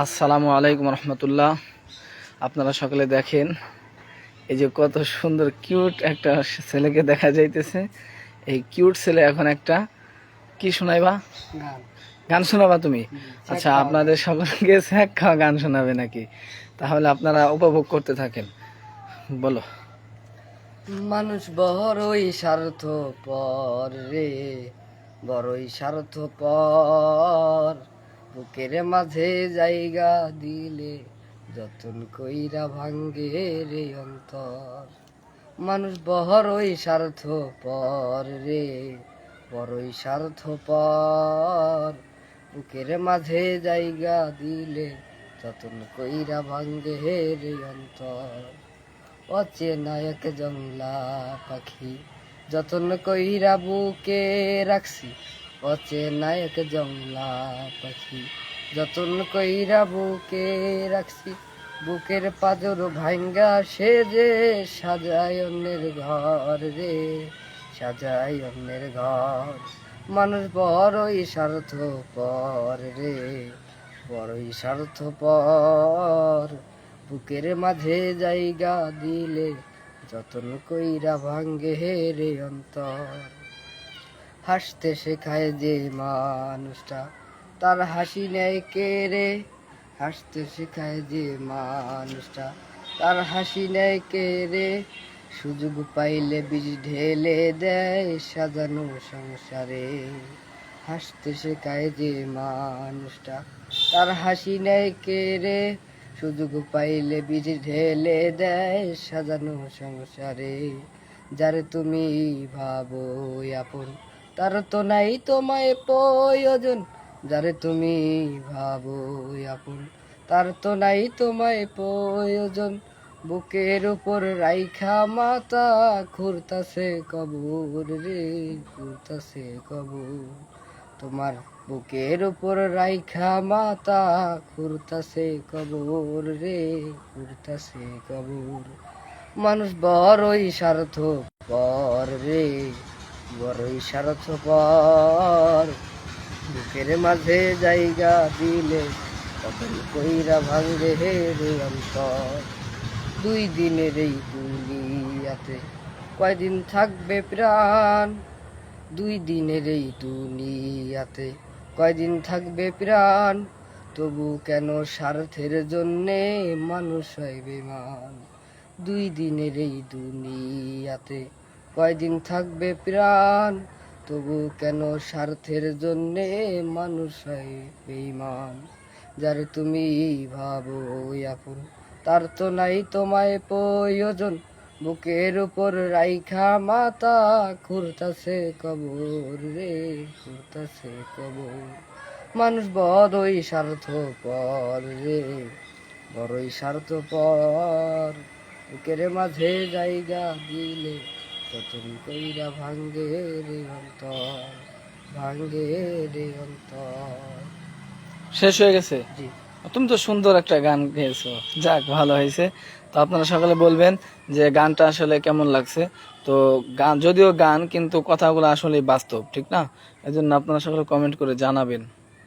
আসসালামু আলাইকুম রহমতুল্লাহ। আপনারা সকলে দেখেন এই যে কত সুন্দর কিউট একটা ছেলেকে দেখা যাইতেছে। এই কিউট ছেলে এখন একটা কি শোনাইবা? গান। গান শোনাবা তুমি? আচ্ছা আপনাদের সকলকে স্যাক খাওয়া গান শোনাবে নাকি? তাহলে আপনারা উপভোগ করতে থাকেন। বলো। মানুষ বড়ই স্বার্থ পর রে বড়ই স্বার্থ পর বুকের মাঝে জায়গা দিলে যতন কইরা ভাঙ্গে রে অন্তর। মানুষ বড়ই স্বার্থ পর রে, বড়ই স্বার্থ পর বুকের মাঝে জায়গা দিলে যতন কইরা ভাঙ্গে রে অন্তর। অচেনা এক জংলা পাখি, যতন কইরা বুকে রাখছি অচেনা এক জংলা পাখি। যতন কইরা বুকে রাখছি, বুকের পাজর ভাঙ্গা সে যে সাজায় অন্যের ঘর রে, সাজায় অন্যের ঘর। মানুষ বড়ই স্বার্থ পর রে, বড়ই স্বার্থ পর বুকের মাঝে জায়গা দিলে যতন কইরা ভাঙ্গে রে অন্তর। হাসতে শেখায় যে মানুষটা। তার হাসি নেয় কে রে? হাসতে শেখায় যে মানুষটা। তার হাসি নেয় কে রে? সুযোগ পাইলে বীজ ঢেলে দেয় সাজানো সংসারে। হাসতে শেখায় যে মানুষটা। তার হাসি নেয় কে রে? সুযোগ পাইলে বীজ ঢেলে দেয় সাজানো সংসারে। যারে তুমি ভাবো আপন তার তো নাই তোমায় প্রয়োজন, যারে তুমি ভাবো আপন। তার তো নাই তোমায় প্রয়োজন, বুকের উপর রাইখা মাতা খুরতাছে কবুর রে খুরতাছে কবুর। তোমার বুকের উপর রাইখা মাতা খুরতাছে কবর রে খুরতাছে কবর। মানুষ বড়ই স্বার্থ পর রে। বড়ই স্বার্থ পর বুকের মাঝে জায়গা দিলে তখন কইরা ভাঙ্গে হে রে অন্তর। দুই দিনের এই দুনিয়াতে কয়দিন থাকবে প্রাণ? দুই দিনের এই দুনিয়াতে কয়দিন থাকবে প্রাণ? তবু কেন স্বার্থের জন্যে মানুষ হয় বেমান? দুই দিনের এই দুনিয়াতে কয়দিন থাকবে প্রাণ? তবু কেন স্বার্থের জন্যে মানুষ হয় বেইমান যারে তুমি ভাবো আপন, তার তো নাই তোমায় প্রয়োজন। বুকের উপর রাইখা মাতা খুরতাছে কবর রে খুরতাছে কবর। মানুষ বড়ই স্বার্থ পর রে, বড়ই স্বার্থ পর বুকের মাঝে জায়গা দিলে ততন কইরা ভাঙ্গে রে অন্তর ভাঙ্গে রে অন্তর। শেষ হয়ে গেছে? জি। তুমি তো সুন্দর একটা গান গেয়েছো। যাক ভালো হয়েছে। তো আপনারা সকলে বলবেন যে গানটা আসলে কেমন লাগছে। তো গান যদিও গান কিন্তু কথাগুলো আসলে বাস্তব ঠিক না? এই জন্য আপনারা সকলে কমেন্ট করে জানাবেন।